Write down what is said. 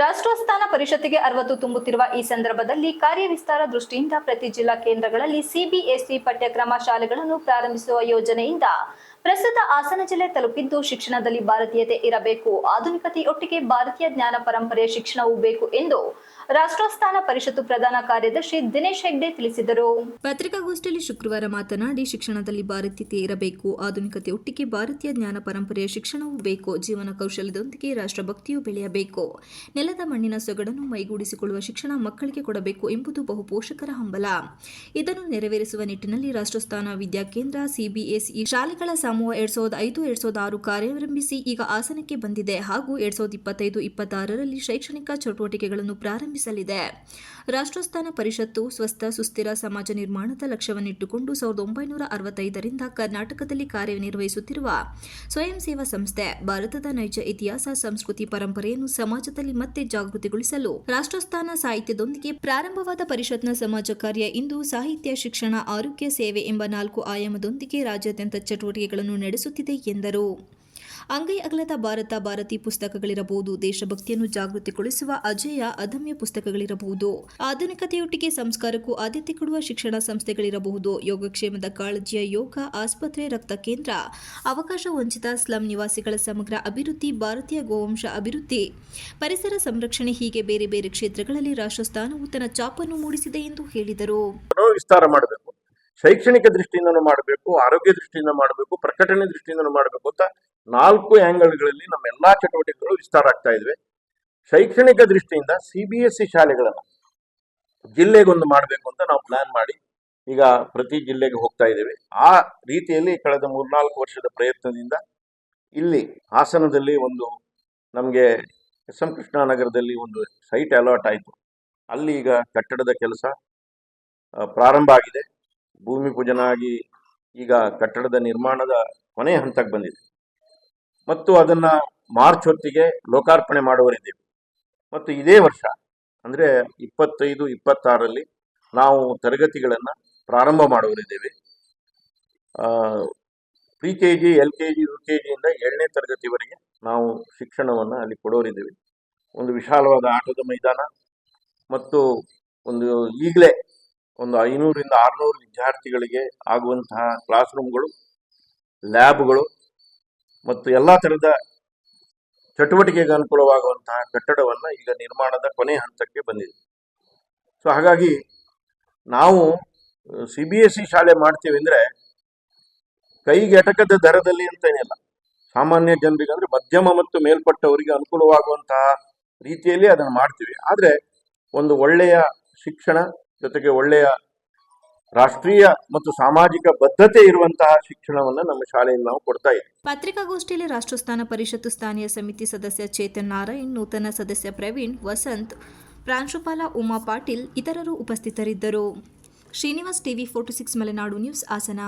ರಾಷ್ಟ್ರೋತ್ಥಾನ ಪರಿಷತ್ತಿಗೆ ಅರವತ್ತು ತುಂಬುತ್ತಿರುವ ಈ ಸಂದರ್ಭದಲ್ಲಿ ಕಾರ್ಯವಿಸ್ತಾರ ದೃಷ್ಟಿಯಿಂದ ಪ್ರತಿ ಜಿಲ್ಲಾ ಕೇಂದ್ರಗಳಲ್ಲಿ ಸಿಬಿಎಸ್ಇ ಪಠ್ಯಕ್ರಮ ಶಾಲೆಗಳನ್ನು ಪ್ರಾರಂಭಿಸುವ ಯೋಜನೆಯಿಂದ ಪ್ರಸ್ತುತ ಹಾಸನ ಜಿಲ್ಲೆ ತಲುಪಿದ್ದು ಶಿಕ್ಷಣದಲ್ಲಿ ಭಾರತೀಯತೆ ಇರಬೇಕು. ಆಧುನಿಕತೆಯೊಟ್ಟಿಗೆ ಭಾರತೀಯ ಜ್ಞಾನ ಪರಂಪರೆಯ ಶಿಕ್ಷಣವೂ ಬೇಕು ಎಂದು ರಾಷ್ಟ್ರೋತ್ಥಾನ ಪರಿಷತ್ತು ಪ್ರಧಾನ ಕಾರ್ಯದರ್ಶಿ ದಿನೇಶ್ ಹೆಗ್ಡೆ ತಿಳಿಸಿದರು. ಪತ್ರಿಕಾಗೋಷ್ಠಿಯಲ್ಲಿ ಶುಕ್ರವಾರ ಮಾತನಾಡಿ, ಶಿಕ್ಷಣದಲ್ಲಿ ಭಾರತೀಯತೆ ಇರಬೇಕು. ಆಧುನಿಕತೆ ಒಟ್ಟಿಗೆ ಭಾರತೀಯ ಜ್ಞಾನ ಪರಂಪರೆಯ ಶಿಕ್ಷಣವೂ ಬೇಕು. ಜೀವನ ಕೌಶಲ್ಯದೊಂದಿಗೆ ರಾಷ್ಟ್ರಭಕ್ತಿಯೂ ಬೆಳೆಯಬೇಕು. ನೆಲದ ಮಣ್ಣಿನ ಸೊಗಡನ್ನು ಮೈಗೂಡಿಸಿಕೊಳ್ಳುವ ಶಿಕ್ಷಣ ಮಕ್ಕಳಿಗೆ ಕೊಡಬೇಕು ಎಂಬುದು ಬಹು ಪೋಷಕರ ಹಂಬಲ. ಇದನ್ನು ನೆರವೇರಿಸುವ ನಿಟ್ಟಿನಲ್ಲಿ ರಾಷ್ಟ್ರಸ್ಥಾನ ವಿದ್ಯಾಕೇಂದ್ರ, ಸಿಬಿಎಸ್ಇ ಶಾಲೆಗಳ ಸಮೂಹ ಎರಡ್ ಸಾವಿರದ ಐದು, ಎರಡ್ ಸಾವಿರದ ಆರು ಕಾರ್ಯಾರಂಭಿಸಿ ಈಗ ಆಸನಕ್ಕೆ ಬಂದಿದೆ ಹಾಗೂ ಎರಡ್ ಸಾವಿರದ ಇಪ್ಪತ್ತೈದು, ಇಪ್ಪತ್ತಾರರಲ್ಲಿ ಶೈಕ್ಷಣಿಕ ಚಟುವಟಿಕೆಗಳನ್ನು ಪ್ರಾರಂಭಿಸಲಿದೆ. ರಾಷ್ಟ್ರಸ್ಥಾನ ಪರಿಷತ್ತು ಸ್ವಸ್ಥ, ಸುಸ್ಥಿರ ಸಮಾಜ ನಿರ್ಮಾಣದ ಲಕ್ಷ್ಯವನ್ನಿಟ್ಟುಕೊಂಡು ಸಾವಿರದ ಒಂಬೈನೂರ ಅರವತ್ತೈದರಿಂದ ಕರ್ನಾಟಕದಲ್ಲಿ ಕಾರ್ಯನಿರ್ವಹಿಸುತ್ತಿರುವ ಸ್ವಯಂ ಸೇವಾ ಸಂಸ್ಥೆ, ಭಾರತದ ನೈಜ ಇತಿಹಾಸ, ಸಂಸ್ಕೃತಿ ಪರಂಪರೆಯನ್ನು ಸಮಾಜದಲ್ಲಿ ಮತ್ತೆ ಜಾಗೃತಿಗೊಳಿಸಲು ರಾಷ್ಟ್ರಸ್ಥಾನ ಸಾಹಿತ್ಯದೊಂದಿಗೆ ಪ್ರಾರಂಭವಾದ ಪರಿಷತ್ನ ಸಮಾಜ ಕಾರ್ಯ ಇಂದು ಸಾಹಿತ್ಯ, ಶಿಕ್ಷಣ, ಆರೋಗ್ಯ ಸೇವೆ ಎಂಬ ನಾಲ್ಕು ಆಯಾಮದೊಂದಿಗೆ ರಾಜ್ಯಾದ್ಯಂತ ಚಟುವಟಿಕೆಗಳನ್ನು ನಡೆಸುತ್ತಿದೆ ಎಂದರು. ಅಂಗೈ ಅಗಲದ ಭಾರತ ಭಾರತಿ ಪುಸ್ತಕಗಳಿರಬಹುದು. ದೇಶಭಕ್ತಿಯನ್ನು ಜಾಗೃತಿಗೊಳಿಸುವ ಅಜಯ ಅದಮ್ಯ ಪುಸ್ತಕಗಳಿರಬಹುದು. ಆಧುನಿಕತೆಯೊಟ್ಟಿಗೆ ಸಂಸ್ಕಾರಕ್ಕೂ ಆದ್ಯತೆ ಕೊಡುವ ಶಿಕ್ಷಣ ಸಂಸ್ಥೆಗಳಿರಬಹುದು. ಯೋಗಕ್ಷೇಮದ ಕಾಳಜಿಯ ಯೋಗ, ಆಸ್ಪತ್ರೆ, ರಕ್ತ ಕೇಂದ್ರ, ಅವಕಾಶ ವಂಚಿತ ಸ್ಲಂ ನಿವಾಸಿಗಳ ಸಮಗ್ರ ಅಭಿವೃದ್ಧಿ, ಭಾರತೀಯ ಗೋವಂಶ ಅಭಿವೃದ್ಧಿ, ಪರಿಸರ ಸಂರಕ್ಷಣೆ ಹೀಗೆ ಬೇರೆ ಬೇರೆ ಕ್ಷೇತ್ರಗಳಲ್ಲಿ ರಾಷ್ಟ್ರಸ್ಥಾನವು ತನ್ನ ಚಾಪನ್ನು ಮೂಡಿಸಿದೆ ಎಂದು ಹೇಳಿದರು. ಶೈಕ್ಷಣಿಕ ದೃಷ್ಟಿಯಿಂದನೂ ಮಾಡಬೇಕು, ಆರೋಗ್ಯ ದೃಷ್ಟಿಯಿಂದ ಮಾಡಬೇಕು, ಪ್ರಕಟಣೆ ದೃಷ್ಟಿಯಿಂದನೂ ಮಾಡಬೇಕು ಅಂತ ನಾಲ್ಕು ಆ್ಯಂಗಲ್ಗಳಲ್ಲಿ ನಮ್ಮ ಎಲ್ಲಾ ಚಟುವಟಿಕೆಗಳು ವಿಸ್ತಾರ ಆಗ್ತಾ ಇದ್ವಿ. ಶೈಕ್ಷಣಿಕ ದೃಷ್ಟಿಯಿಂದ ಸಿ ಬಿ ಎಸ್ ಸಿ ಶಾಲೆಗಳನ್ನು ಜಿಲ್ಲೆಗೊಂದು ಮಾಡಬೇಕು ಅಂತ ನಾವು ಪ್ಲಾನ್ ಮಾಡಿ ಈಗ ಪ್ರತಿ ಜಿಲ್ಲೆಗೆ ಹೋಗ್ತಾ ಇದ್ದೇವೆ. ಆ ರೀತಿಯಲ್ಲಿ ಕಳೆದ ಮೂರ್ನಾಲ್ಕು ವರ್ಷದ ಪ್ರಯತ್ನದಿಂದ ಇಲ್ಲಿ ಹಾಸನದಲ್ಲಿ ಒಂದು ನಮಗೆ ಎಸ್ ಎಂ ಕೃಷ್ಣಾನಗರದಲ್ಲಿ ಒಂದು ಸೈಟ್ ಅಲಾಟ್ ಆಯಿತು. ಅಲ್ಲಿ ಈಗ ಕಟ್ಟಡದ ಕೆಲಸ ಪ್ರಾರಂಭ ಆಗಿದೆ. ಭೂಮಿ ಪೂಜನಾಗಿ ಈಗ ಕಟ್ಟಡದ ನಿರ್ಮಾಣದ ಕೊನೆಯ ಹಂತಕ್ಕೆ ಬಂದಿದೆ. ಮತ್ತು ಅದನ್ನ ಮಾರ್ಚ್ ಹೊತ್ತಿಗೆ ಲೋಕಾರ್ಪಣೆ ಮಾಡುವರಿದ್ದೇವೆ ಮತ್ತು ಇದೇ ವರ್ಷ, ಅಂದರೆ ಇಪ್ಪತ್ತೈದು ಇಪ್ಪತ್ತಾರರಲ್ಲಿ ನಾವು ತರಗತಿಗಳನ್ನು ಪ್ರಾರಂಭ ಮಾಡುವರಿದ್ದೇವೆ pre K G L K G U K ಜಿಯಿಂದ ಏಳನೇ ತರಗತಿವರೆಗೆ ನಾವು ಶಿಕ್ಷಣವನ್ನು ಅಲ್ಲಿ ಕೊಡೋರಿದ್ದೇವೆ. ಒಂದು ವಿಶಾಲವಾದ ಆಟದ ಮೈದಾನ, ಮತ್ತು ಒಂದು ಈಗಲೇ ಒಂದು ಐನೂರಿಂದ ಆರುನೂರು ವಿದ್ಯಾರ್ಥಿಗಳಿಗೆ ಆಗುವಂತಹ ಕ್ಲಾಸ್ ರೂಮ್ಗಳು ಲ್ಯಾಬ್ಗಳು ಮತ್ತು ಎಲ್ಲ ಥರದ ಚಟುವಟಿಕೆಗೆ ಅನುಕೂಲವಾಗುವಂತಹ ಕಟ್ಟಡವನ್ನು ಈಗ ನಿರ್ಮಾಣದ ಕೊನೆ ಹಂತಕ್ಕೆ ಬಂದಿದೆ. ಸೊ ಹಾಗಾಗಿ ನಾವು ಸಿ ಬಿ ಎಸ್ ಸಿ ಶಾಲೆ ಮಾಡ್ತೀವಿ ಅಂದರೆ ಕೈಗೆಟಕದ ದರದಲ್ಲಿ ಅಂತೇನಿಲ್ಲ ಸಾಮಾನ್ಯ ಜನರಿಗೆ ಅಂದರೆ ಮಧ್ಯಮ ಮತ್ತು ಮೇಲ್ಪಟ್ಟವರಿಗೆ ಅನುಕೂಲವಾಗುವಂತಹ ರೀತಿಯಲ್ಲಿ ಅದನ್ನು ಮಾಡ್ತೀವಿ. ಆದರೆ ಒಂದು ಒಳ್ಳೆಯ ಶಿಕ್ಷಣ ಜೊತೆಗೆ ಒಳ್ಳೆಯ ರಾಷ್ಟ್ರೀಯ ಮತ್ತು ಸಾಮಾಜಿಕ ಬದ್ಧತೆ ಇರುವಂತಹ ಶಿಕ್ಷಣವನ್ನು ನಮ್ಮ ಶಾಲೆಯಲ್ಲಿ ನಾವು ಕೊಡ್ತಾ ಇದ್ದೀವಿ. ಪತ್ರಿಕಾಗೋಷ್ಠಿಯಲ್ಲಿ ರಾಷ್ಟ್ರಸ್ಥಾನ ಪರಿಷತ್ತು ಸ್ಥಾನೀಯ ಸಮಿತಿ ಸದಸ್ಯ ಚೇತನ್ ನಾರಾಯಣ್, ನೂತನ ಸದಸ್ಯ ಪ್ರವೀಣ್, ವಸಂತ್, ಪ್ರಾಂಶುಪಾಲ ಉಮಾ ಪಾಟೀಲ್, ಇತರರು ಉಪಸ್ಥಿತರಿದ್ದರು. Srinivas TV forty six Malenadu news Hassan.